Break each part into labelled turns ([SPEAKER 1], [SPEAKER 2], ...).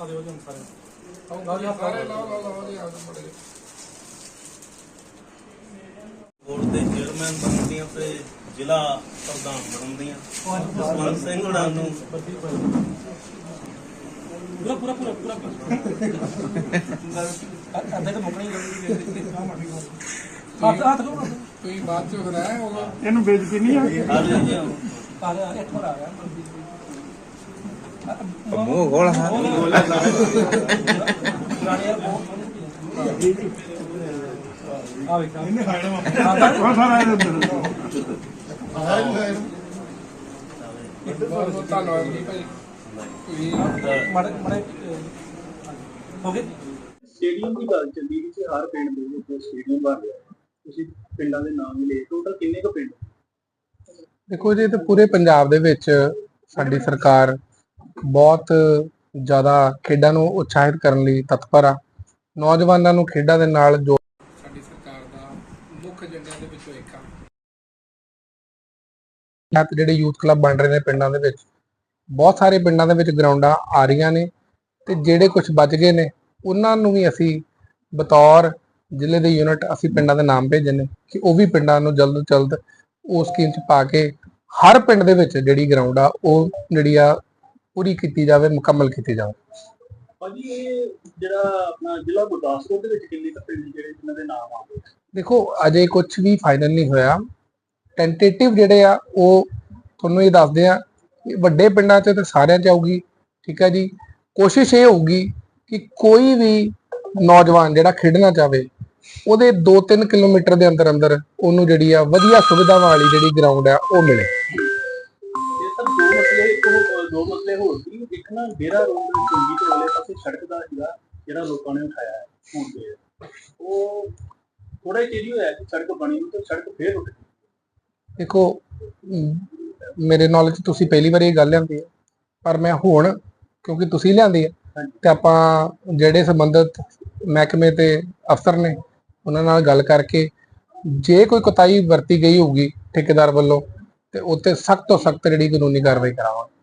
[SPEAKER 1] ਆ ਦਿਓ ਜੀ ਹੁਣ ਸਾਰੇ
[SPEAKER 2] ਸਾਰੇ ਲਾਓ ਲਾਓ ਲਾਓ ਜੀ ਆਜੋ ਮੜੇ
[SPEAKER 3] ਬੋਰਡ ਦੇ ਚੇਅਰਮੈਨ ਬਣਦੀਆਂ ਤੇ ਜ਼ਿਲ੍ਹਾ ਪ੍ਰਧਾਨ ਬਣਦੀਆਂ। ਜਸਵੰਤ ਸਿੰਘ ਹੁਣਾਂ ਨੂੰ।
[SPEAKER 1] ਪੂਰਾ ਪੂਰਾ ਪੂਰਾ ਪੂਰਾ। ਅੱਧੇ ਤਾਂ ਮੁੱਕਣੀ ਲੱਗਦੀ ਹੱਥ ਹੱਥ ਲੋ
[SPEAKER 2] ਤੁਸੀਂ ਬਾਅਦ ਚ ਫਿਰ ਆਏ ਹੋਗਾ
[SPEAKER 4] ਇਹਨੂੰ ਬੇਇੱਜ਼ਤੀ ਨਹੀਂ ਆ।
[SPEAKER 3] ਆ।
[SPEAKER 1] ਆ ਇੱਕ ਹੋਰ ਆ ਗਿਆ।
[SPEAKER 5] ਮੂੰਹ ਖੋਲ ਹਾਂ।
[SPEAKER 1] ਗਾਣੇ ਯਾਰ ਬਹੁਤ ਆ ਵੇਖਾਂ
[SPEAKER 4] ਇਹਨੇ ਖਾਣਾ ਵਾ ਸਾਰਾ ਇਹਦੇ ਅੰਦਰ
[SPEAKER 2] ਬਹੁਤ ਬਹੁਤ ਧੰਨਵਾਦ ਜੀ ਭਾਈ ਤੁਸੀਂ
[SPEAKER 1] ਮੜੇ ਮੜੇ ਹੋ ਗਏ
[SPEAKER 6] ਸਟੇਡੀਅਮ ਦੀ ਗੱਲ ਚੱਲੀ ਕਿ ਹਰ ਪਿੰਡ ਦੇ ਵਿੱਚ ਸਟੇਡੀਅਮ ਬਣ ਰਿਹਾ ਤੁਸੀਂ ਪਿੰਡਾਂ ਦੇ ਨਾਮ ਲਏ ਟੋਟਲ ਕਿੰਨੇ ਕੁ ਪਿੰਡ?
[SPEAKER 7] ਦੇਖੋ ਜੀ ਤੇ ਪੂਰੇ ਪੰਜਾਬ ਦੇ ਵਿੱਚ ਸਾਡੀ ਸਰਕਾਰ ਬਹੁਤ ਜ਼ਿਆਦਾ ਖੇਡਾਂ ਨੂੰ ਉਤਸ਼ਾਹਿਤ ਕਰਨ ਲਈ ਤਤਪਰ ਆ। ਨੌਜਵਾਨਾਂ ਨੂੰ ਖੇਡਾਂ ਦੇ ਨਾਲ ਜੋ
[SPEAKER 2] ਸਾਡੀ ਸਰਕਾਰ ਦਾ ਮੁੱਖ ਏਜੰਡਿਆਂ ਦੇ ਵਿੱਚੋਂ ਇੱਕ ਆ।
[SPEAKER 7] ਜਿਹੜੇ ਯੂਥ ਕਲੱਬ ਬਣ ਰਹੇ ਨੇ ਪਿੰਡਾਂ ਦੇ ਵਿੱਚ ਬਹੁਤ ਸਾਰੇ ਪਿੰਡਾਂ ਦੇ ਵਿੱਚ ਗਰਾਊਂਡਾਂ ਆ ਰਹੀਆਂ ਨੇ ਤੇ ਜਿਹੜੇ ਕੁਝ ਬਚ ਗਏ ਨੇ ਉਹਨਾਂ ਨੂੰ ਵੀ ਅਸੀਂ ਬਤੌਰ ਜ਼ਿਲ੍ਹੇ ਦੇ ਯੂਨਿਟ ਅਸੀਂ ਪਿੰਡਾਂ ਦੇ ਨਾਮ ਭੇਜੇ ਨੇ ਕਿ ਉਹ ਵੀ ਪਿੰਡਾਂ ਨੂੰ ਜਲਦ ਤੋਂ ਜਲਦ ਉਸ ਸਕੀਮ 'ਚ ਪਾ ਕੇ ਹਰ ਪਿੰਡ ਦੇ ਵਿੱਚ ਜਿਹੜੀ ਗਰਾਊਂਡ ਆ ਉਹ ਜਿਹੜੀ ਆ ਪੂਰੀ ਕੀਤੀ ਜਾਵੇ ਮੁਕੰਮਲ ਕੀਤੀ ਜਾਵੇ।
[SPEAKER 6] ਭਾਜੀ ਇਹ ਜਿਹੜਾ ਆਪਣਾ ਜ਼ਿਲ੍ਹਾ ਗੁਰਦਾਸਪੁਰ ਦੇ ਵਿੱਚ ਕਿੰਨੇ ਕੁ ਪਿੰਡ ਜਿਹੜੇ ਜਿਨ੍ਹਾਂ ਦੇ ਨਾਮ ਆ ਗਏ?
[SPEAKER 7] ਦੇਖੋ ਅਜੇ ਕੁਝ ਵੀ ਫਾਈਨਲ ਨਹੀਂ ਹੋਇਆ। ਟੈਂਟੇਟਿਵ ਜਿਹੜੇ ਆ ਉਹ ਤੁਹਾਨੂੰ ਇਹ ਦੱਸਦੇ ਆ ਕਿ ਵੱਡੇ ਪਿੰਡਾਂ 'ਚ ਤੇ ਸਾਰਿਆਂ 'ਚ ਆਊਗੀ ਠੀਕ ਹੈ ਜੀ। ਕੋਸ਼ਿਸ਼ ਇਹ ਹੋਊਗੀ ਕਿ ਕੋਈ ਵੀ ਨੌਜਵਾਨ ਜਿਹੜਾ ਖੇਡਣਾ ਚਾਹਵੇ ਉਹਦੇ 2-3 ਕਿਲੋਮੀਟਰ ਦੇ ਅੰਦਰ ਅੰਦਰ ਉਹਨੂੰ ਜਿਹੜੀ ਆ ਵਧੀਆ ਸੁਵਿਧਾਵਾਂ ਵਾਲੀ ਜਿਹੜੀ ਗਰਾਊਂਡ ਆ ਉਹ ਮਿਲੇ।
[SPEAKER 6] ਮਸਲੇ ਹੋਰ ਸੀ ਇੱਕ ਨਾ ਡੇਰਾ ਰੋਡ ਚੁੰਗੀ ਤੋਂ ਵਾਲੇ ਪਾਸੇ ਸੜਕ ਦਾ ਸੀਗਾ ਜਿਹੜਾ ਲੋਕਾਂ ਨੇ ਉਠਾਇਆ ਹੈ ਹੁਣ ਤੇ ਉਹ ਥੋੜਾ ਚਿਰ ਹੀ ਹੋਇਆ ਕਿ ਸੜਕ ਬਣੀ ਨੂੰ ਤੇ ਸੜਕ ਫੇਰ ਉੱਠ ਗਈ।
[SPEAKER 7] ਦੇਖੋ ਮੇਰੇ ਨੌਲੇਜ ਤੁਸੀਂ ਪਹਿਲੀ ਵਾਰ ਇਹ ਗੱਲ ਲਿਆਂਦੀ ਹੈ ਪਰ ਮੈਂ ਹੁਣ ਕਿਉਂਕਿ ਤੁਸੀਂ ਲਿਆਂਦੀ ਹੈ। ਤੇ ਆਪਾਂ ਜਿਹੜੇ ਸੰਬੰਧਿਤ ਮਹਿਕਮੇ ਤੇ ਅਫਸਰ ਨੇ ਉਹਨਾਂ ਨਾਲ ਗੱਲ ਕਰਕੇ ਜੇ ਕੋਈ ਕੁਤਾਹੀ ਵਰਤੀ ਗਈ ਹੋਊਗੀ ਠੇਕੇਦਾਰ ਵੱਲੋਂ ਤੇ ਉੱਤੇ ਸਖਤ ਤੋਂ ਸਖਤ ਜਿਹੜੀ ਕਾਨੂੰਨੀ ਕਾਰਵਾਈ ਕਰਾਵਾਂਗੇ।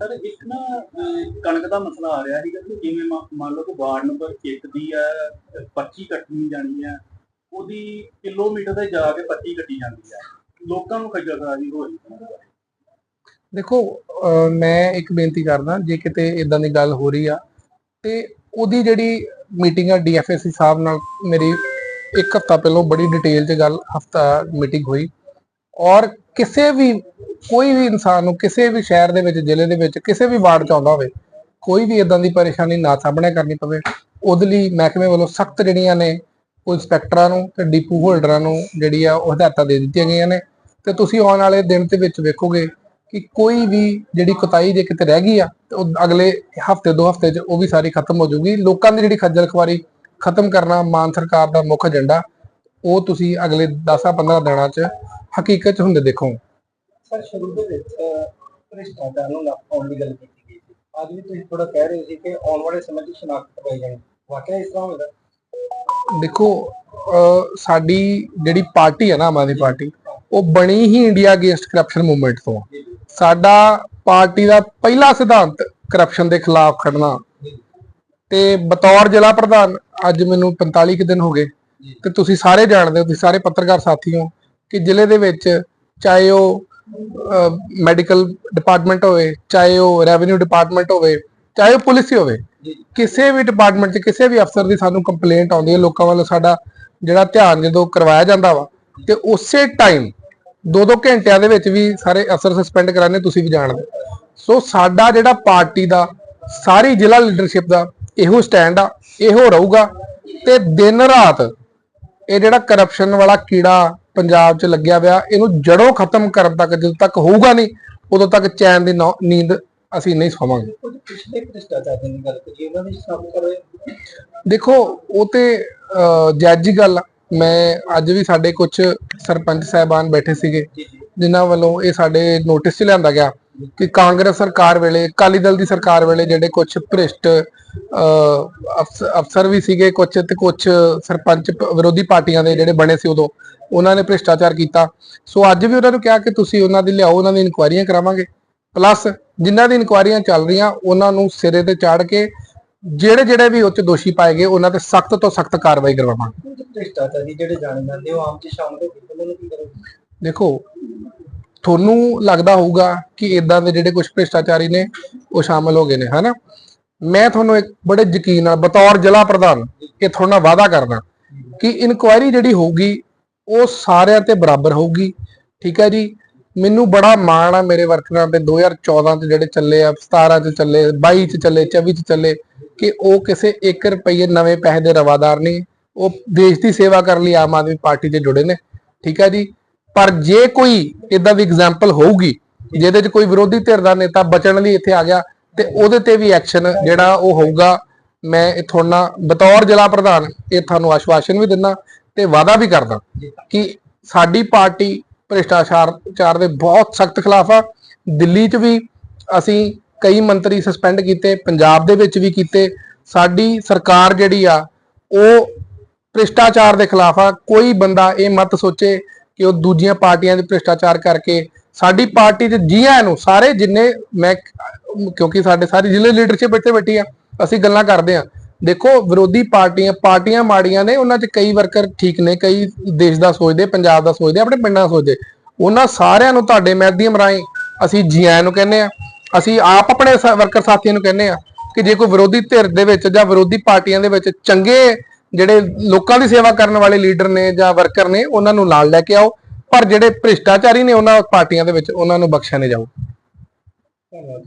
[SPEAKER 6] ਸਰ ਇੱਕ ਨਾ ਅਹ, ਕਣਕ ਦਾ ਮਸਲਾ ਆ ਰਿਹਾ ਸੀਗਾ ਕਿ ਜਿਵੇਂ ਮ- ਮੰਨ ਲਓ ਕਿ ਵਾਰਡ ਨੰਬਰ 1 ਦੀ ਆ ਪਰਚੀ ਕੱਟਣੀ ਜਾਣੀ ਆ ਉਹਦੀ ਕਿਲੋਮੀਟਰ ਤੇ ਜਾ ਕੇ ਪਰਚੀ ਕੱਟੀ ਜਾਂਦੀ ਆ ਲੋਕਾਂ ਨੂੰ ਖੱਜਲਖਰਾਜੀ ਹੋ ਰਹੀ ਹੈ।
[SPEAKER 7] ਦੇਖੋ ਅਹ ਮੈਂ ਇੱਕ ਬੇਨਤੀ ਕਰਦਾ ਜੇ ਕਿਤੇ ਇਦਾਂ ਦੀ ਗੱਲ ਹੋ ਰਹੀ ਆ ਤੇ ਉਹਦੀ ਜਿਹੜੀ ਮੀਟਿੰਗ ਆ ਡੀਐਫਐਸਸੀ ਸਾਹਿਬ ਨਾਲ ਮੇਰੀ ਇੱਕ ਹਫਤਾ ਪਹਿਲਾਂ ਬੜੀ ਡਿਟੇਲ 'ਚ ਗੱਲ ਹਫਤਾ ਮੀਟਿੰਗ ਹੋਈ। ਔਰ ਕਿਸੇ ਵੀ, ਕੋਈ ਵੀ ਇਨਸਾਨ ਨੂੰ ਕਿਸੇ ਵੀ ਸ਼ਹਿਰ ਦੇ ਵਿੱਚ, ਜ਼ਿਲ੍ਹੇ ਦੇ ਵਿੱਚ ਕਿਸੇ ਵੀ ਵਾਰਡ 'ਚ ਆਉਂਦਾ ਹੋਵੇ, ਕੋਈ ਵੀ ਇਦਾਂ ਦੀ ਪਰੇਸ਼ਾਨੀ ਨਾ ਸਾਹਮਣੇ ਕਰਨੀ ਪਵੇ, ਉਹਦੇ ਲਈ ਮਹਿਕਮੇ ਵੱਲੋਂ ਸਖਤ ਜਿਹੜੀਆਂ ਨੇ ਉਹ ਇੰਸਪੈਕਟਰਾਂ ਨੂੰ ਤੇ ਡਿਪੂ ਹੋਲਡਰਾਂ ਨੂੰ ਜਿਹੜੀ ਆ ਉਹ ਹਦਾਇਤਾਂ ਦੇ ਦਿੱਤੀਆਂ ਗਈਆਂ ਨੇ। ਤੇ ਤੁਸੀਂ ਆਉਣ ਵਾਲੇ ਦਿਨ ਦੇ ਵਿੱਚ ਵੇਖੋਗੇ ਕਿ ਕੋਈ ਵੀ ਜਿਹੜੀ ਕੁਤਾਈ ਜੇ ਕਿਤੇ ਰਹਿ ਗਈ ਆ, ਤੇ ਉਹ ਅਗਲੇ ਹਫ਼ਤੇ, ਦੋ ਹਫ਼ਤੇ 'ਚ ਉਹ ਵੀ ਸਾਰੀ ਖਤਮ ਹੋ ਜਾਊਗੀ। ਲੋਕਾਂ ਦੀ ਜਿਹੜੀ ਖੱਜਲ ਖੁਆਰੀ ਖਤਮ ਕਰਨਾ ਮਾਨ ਸਰਕਾਰ ਦਾ ਮੁੱਖ ਏਜੰਡਾ, ਉਹ ਤੁਸੀਂ ਅਗਲੇ 10-15 ਦਿਨਾਂ 'ਚ ਹਕੀਕਤ 'ਚ ਹੁੰਦੇ ਦੇਖੋ।
[SPEAKER 6] ਸਰ ਸ਼ੁਰੂ ਦੇ ਵਿੱਚ ਭ੍ਰਿਸ਼ਟਾਚਾਰ ਨੂੰ ਨੱਪਾਉਣ ਦੀ ਗੱਲ ਕੀਤੀ ਗਈ ਸੀ। ਅੱਜ ਵੀ ਤੁਸੀਂ ਥੋੜਾ ਕਹਿ ਰਹੇ ਸੀ ਕਿ ਆਉਣ ਵਾਲੇ ਸਮੇਂ 'ਚ ਸ਼ਨਾਖਤ ਕਰਵਾਈ ਜਾਣੀ। ਵਾਕਿਆ ਇਸ ਤਰ੍ਹਾਂ ਹੋਵੇਗਾ
[SPEAKER 7] ਦੇਖੋ ਸਾਡੀ ਜਿਹੜੀ ਪਾਰਟੀ ਹੈ ਨਾ ਆਮ ਆਦਮੀ ਪਾਰਟੀ ਉਹ ਬਣੀ ਹੀ ਇੰਡੀਆ ਅਗੇਂਸਟ ਕਰਪਸ਼ਨ ਮੂਵਮੈਂਟ ਤੋਂ। ਸਾਡਾ ਪਾਰਟੀ ਦਾ ਪਹਿਲਾ ਸਿਧਾਂਤ ਕਰਪਸ਼ਨ ਦੇ ਖਿਲਾਫ ਖੜਨਾ ਤੇ ਬਤੌਰ ਜ਼ਿਲ੍ਹਾ ਪ੍ਰਧਾਨ ਅੱਜ ਮੈਨੂੰ 45 ਕੁ ਦਿਨ ਹੋ ਗਏ। ਤੇ ਤੁਸੀਂ ਸਾਰੇ ਜਾਣਦੇ ਹੋ ਤੁਸੀਂ ਸਾਰੇ ਪੱਤਰਕਾਰ ਸਾਥੀ ਹੋ। ਕਿ ਜ਼ਿਲ੍ਹੇ ਦੇ ਵਿੱਚ ਚਾਹੇ ਉਹ ਮੈਡੀਕਲ ਡਿਪਾਰਟਮੈਂਟ ਹੋਵੇ ਚਾਹੇ ਉਹ ਰੈਵਨਿਊ ਡਿਪਾਰਟਮੈਂਟ ਹੋਵੇ ਚਾਹੇ ਉਹ ਪੁਲਿਸ ਹੀ ਹੋਵੇ ਕਿਸੇ ਵੀ ਡਿਪਾਰਟਮੈਂਟ 'ਚ ਕਿਸੇ ਵੀ ਅਫਸਰ ਦੀ ਸਾਨੂੰ ਕੰਪਲੇਂਟ ਆਉਂਦੀ ਹੈ ਲੋਕਾਂ ਵੱਲੋਂ ਸਾਡਾ ਜਿਹੜਾ ਧਿਆਨ ਜਦੋਂ ਕਰਵਾਇਆ ਜਾਂਦਾ ਵਾ ਤੇ ਉਸੇ ਟਾਈਮ ਦੋ ਦੋ ਘੰਟਿਆਂ ਦੇ ਵਿੱਚ ਵੀ ਸਾਰੇ ਅਫਸਰ ਸਸਪੈਂਡ ਕਰਾਣੇ ਤੁਸੀਂ ਵੀ ਜਾਣਦੇ। ਸੋ ਸਾਡਾ ਜਿਹੜਾ ਪਾਰਟੀ ਦਾ ਸਾਰੀ ਜ਼ਿਲ੍ਹਾ ਲੀਡਰਸ਼ਿਪ ਦਾ ਇਹੋ ਸਟੈਂਡ ਆ ਇਹੋ ਰਹੂਗਾ ਤੇ ਦਿਨ ਰਾਤ ਇਹ ਜਿਹੜਾ ਕਰਪਸ਼ਨ ਵਾਲਾ ਕੀੜਾ ਪੰਜਾਬ 'ਚ ਲੱਗਿਆ ਪਿਆ ਇਹਨੂੰ ਜੜੋਂ ਖਤਮ ਕਰਨ ਤੱਕ ਜਦੋਂ ਤੱਕ ਹੋਊਗਾ ਨਹੀਂ ਉਦੋਂ ਤੱਕ ਚੈਨ ਦੀ ਨੀਂਦ ਅਸੀਂ ਨਹੀਂ ਸੌਵਾਂਗੇ।
[SPEAKER 6] ਕੁਝ ਪਿਛਲੇ ਭ੍ਰਿਸ਼ਟਾਚਾਰ ਦੀ ਗੱਲ ਕਰੀਏ ਉਹਨਾਂ ਦੀ ਸਾਹਮਣੇ ਕਰੋ
[SPEAKER 7] ਦੇਖੋ ਉਹ ਤੇ ਅਹ, ਜਾਇਜ਼ ਜੀ ਗੱਲ ਆ। ਮੈਂ ਅੱਜ ਵੀ ਸਾਡੇ ਕੁਝ ਸਰਪੰਚ ਸਾਹਿਬਾਨ ਬੈਠੇ ਸੀਗੇ ਜਿਨ੍ਹਾਂ ਵੱਲੋਂ ਇਹ ਸਾਡੇ ਨੋਟਿਸ 'ਚ ਲਿਆਂਦਾ ਗਿਆ। ਕਿ ਕਾਂਗਰਸ ਸਰਕਾਰ ਵੇਲੇ ਅਕਾਲੀ ਦਲ ਦੀ ਸਰਕਾਰ ਵੇਲੇ ਜਿਹੜੇ ਕੁਝ ਭ੍ਰਿਸ਼ਟ ਅਫਸਰ ਵੀ ਸੀਗੇ ਕੁਝ ਤੇ ਕੁਝ ਸਰਪੰਚ ਵਿਰੋਧੀ ਪਾਰਟੀਆਂ ਦੇ ਜਿਹੜੇ ਬਣੇ ਸੀ ਉਦੋਂ ਉਹਨਾਂ ਨੇ ਭ੍ਰਿਸ਼ਟਾਚਾਰ ਕੀਤਾ। ਸੋ ਅੱਜ ਵੀ ਉਹਨਾਂ ਨੂੰ ਕਿਹਾ ਕਿ ਤੁਸੀਂ ਉਹਨਾਂ ਦੀ ਲਿਆਓ ਉਹਨਾਂ ਦੀ ਇਨਕੁਆਇਰੀਆਂ ਕਰਾਵਾਂਗੇ। ਪਲੱਸ ਜਿਨ੍ਹਾਂ ਦੀ ਇਨਕੁਆਇਰੀਆਂ ਚੱਲ ਰਹੀਆਂ ਉਹਨਾਂ ਨੂੰ ਸਿਰੇ ਤੇ ਚਾੜ ਕੇ ਜਿਹੜੇ ਜਿਹੜੇ ਵੀ ਉੱਚ ਦੋਸ਼ੀ ਪਾਏ ਗਏ ਉਹਨਾਂ ਤੇ ਸਖਤ ਤੋਂ ਸਖਤ ਕਾਰਵਾਈ ਕਰਵਾਵਾਂਗੇ।
[SPEAKER 1] ਭ੍ਰਿਸ਼ਟਾਚਾਰੀ ਜਿਹੜੇ ਜਾਣੇ ਜਾਂਦੇ ਉਹ ਆਮ ਚ ਸ਼ਾਮਲ ਹੋ ਕੇ ਉਹਨਾਂ ਨੂੰ ਕੀ ਕਰੋਗੇ
[SPEAKER 7] ਦੇਖੋ ਤੁਹਾਨੂੰ ਲੱਗਦਾ ਹੋਊਗਾ ਕਿ ਇਦਾਂ ਦੇ ਜਿਹੜੇ ਕੁਝ ਭ੍ਰਿਸ਼ਟਾਚਾਰੀ ਨੇ, ਉਹ ਸ਼ਾਮਲ ਹੋ ਗਏ ਨੇ, ਹਨਾ? ਮੈਂ ਤੁਹਾਨੂੰ ਇੱਕ ਬੜੇ ਯਕੀਨ ਨਾਲ ਬਤੌਰ ਜ਼ਿਲ੍ਹਾ ਪ੍ਰਧਾਨ ਇਹ ਤੁਹਾਡਾ ਵਾਅਦਾ ਕਰਦਾ ਕਿ ਇਨਕੁਆਇਰੀ ਜਿਹੜੀ ਹੋਊਗੀ, ਉਹ ਸਾਰਿਆਂ ਤੇ ਬਰਾਬਰ ਹੋਊਗੀ, ਠੀਕ ਹੈ ਜੀ? ਮੈਨੂੰ ਬੜਾ ਮਾਣ ਆ ਮੇਰੇ ਵਰਕਰਾਂ ਤੇ 2014 ਚ ਜਿਹੜੇ ਚੱਲੇ ਆ 17 ਚ ਚੱਲੇ 22 ਚ ਚੱਲੇ 24 ਚ ਚੱਲੇ, ਕਿ ਉਹ ਕਿਸੇ 1 ਰੁਪਏ ਨਵੇਂ ਪੈਸੇ ਦੇ ਰਵਾਦਾਰ ਨਹੀਂ, ਉਹ ਦੇਸ਼ ਦੀ ਸੇਵਾ ਕਰਨ ਲਈ ਆਮ ਆਦਮੀ ਪਾਰਟੀ ਦੇ ਜੁੜੇ ਨੇ, ਠੀਕ ਹੈ ਜੀ? ਪਰ ਜੇ ਕੋਈ ਇਦਾਂ ਦੀ ਐਗਜ਼ਾਮਪਲ ਹੋਊਗੀ ਜਿਹਦੇ 'ਚ ਕੋਈ ਵਿਰੋਧੀ ਧਿਰ ਦਾ ਨੇਤਾ ਬਚਣ ਲਈ ਇੱਥੇ ਆ ਗਿਆ, ਤੇ ਉਹਦੇ ਤੇ ਵੀ ਐਕਸ਼ਨ ਜਿਹੜਾ ਉਹ ਹੋਊਗਾ, ਮੈਂ ਇਹ ਤੁਹਾਡਾ ਬਤੌਰ ਜ਼ਿਲ੍ਹਾ ਪ੍ਰਧਾਨ ਇਹ ਤੁਹਾਨੂੰ ਆਸ਼ਵਾਸਨ ਵੀ ਦਿੰਦਾ ਤੇ ਵਾਅਦਾ ਵੀ ਕਰਦਾ ਕਿ ਸਾਡੀ ਪਾਰਟੀ ਭ੍ਰਿਸ਼ਟਾਚਾਰ ਚਾਰ ਦੇ ਬਹੁਤ ਸਖਤ ਖਿਲਾਫ ਆ। ਦਿੱਲੀ 'ਚ ਵੀ ਅਸੀਂ ਕਈ ਮੰਤਰੀ ਸਸਪੈਂਡ ਕੀਤੇ, ਪੰਜਾਬ ਦੇ ਵਿੱਚ ਵੀ ਕੀਤੇ। ਸਾਡੀ ਸਰਕਾਰ ਜਿਹੜੀ ਆ, ਉਹ ਭ੍ਰਿਸ਼ਟਾਚਾਰ ਦੇ ਖਿਲਾਫ ਆ। ਕੋਈ ਬੰਦਾ ਇਹ ਮਤ ਸੋਚੇ ਕਿ ਉਹ ਦੂਜੀਆਂ ਪਾਰਟੀਆਂ ਦੇ ਭ੍ਰਿਸ਼ਟਾਚਾਰ ਕਰਕੇ ਸਾਡੀ ਪਾਰਟੀ ਦੇ ਜੀਆਂ ਨੂੰ ਸਾਰੇ ਜਿੰਨੇ ਮੈਂ ਕਿਉਂਕਿ ਸਾਡੇ ਸਾਰੀ ਜ਼ਿਲ੍ਹੇ ਲੀਡਰਸ਼ਿਪ ਇੱਥੇ ਬੈਠੀ ਆ, ਅਸੀਂ ਗੱਲਾਂ ਕਰਦੇ ਆ। ਦੇਖੋ, ਵਿਰੋਧੀ ਪਾਰਟੀਆਂ ਪਾਰਟੀਆਂ ਮਾੜੀਆਂ ਨੇ, ਉਹਨਾਂ 'ਚ ਕਈ ਵਰਕਰ ਠੀਕ ਨੇ, ਕਈ ਦੇਸ਼ ਦਾ ਸੋਚਦੇ, ਪੰਜਾਬ ਦਾ ਸੋਚਦੇ, ਆਪਣੇ ਪਿੰਡਾਂ ਦਾ ਸੋਚਦੇ। ਉਹਨਾਂ ਸਾਰਿਆਂ ਨੂੰ ਤੁਹਾਡੇ ਮਾਧਿਅਮ ਰਾਹੀਂ ਅਸੀਂ ਜੀਆਂ ਨੂੰ ਕਹਿੰਦੇ ਆ, ਅਸੀਂ ਆਪ ਆਪਣੇ ਵਰਕਰ ਸਾਥੀਆਂ ਨੂੰ ਕਹਿੰਦੇ ਆ ਕਿ ਜੇ ਕੋਈ ਵਿਰੋਧੀ ਧਿਰ ਦੇ ਵਿੱਚ ਜਾਂ ਵਿਰੋਧੀ ਪਾਰਟੀਆਂ ਦੇ ਵਿੱਚ ਚੰਗੇ ਜਿਹੜੇ ਲੋਕਾਂ ਦੀ ਸੇਵਾ ਕਰਨ ਵਾਲੇ ਲੀਡਰ ਨੇ ਜਾਂ ਵਰਕਰ ਨੇ, ਉਹਨਾਂ ਨੂੰ ਨਾਲ ਲੈ ਕੇ ਆਓ। ਪਰ ਜਿਹੜੇ ਭ੍ਰਿਸ਼ਟਾਚਾਰੀ ਨੇ ਉਹਨਾਂ ਪਾਰਟੀਆਂ ਦੇ ਵਿੱਚ, ਉਹਨਾਂ ਨੂੰ ਬਖਸ਼ਿਆ ਨਹੀਂ ਜਾਊ।
[SPEAKER 1] ਧੰਨਵਾਦ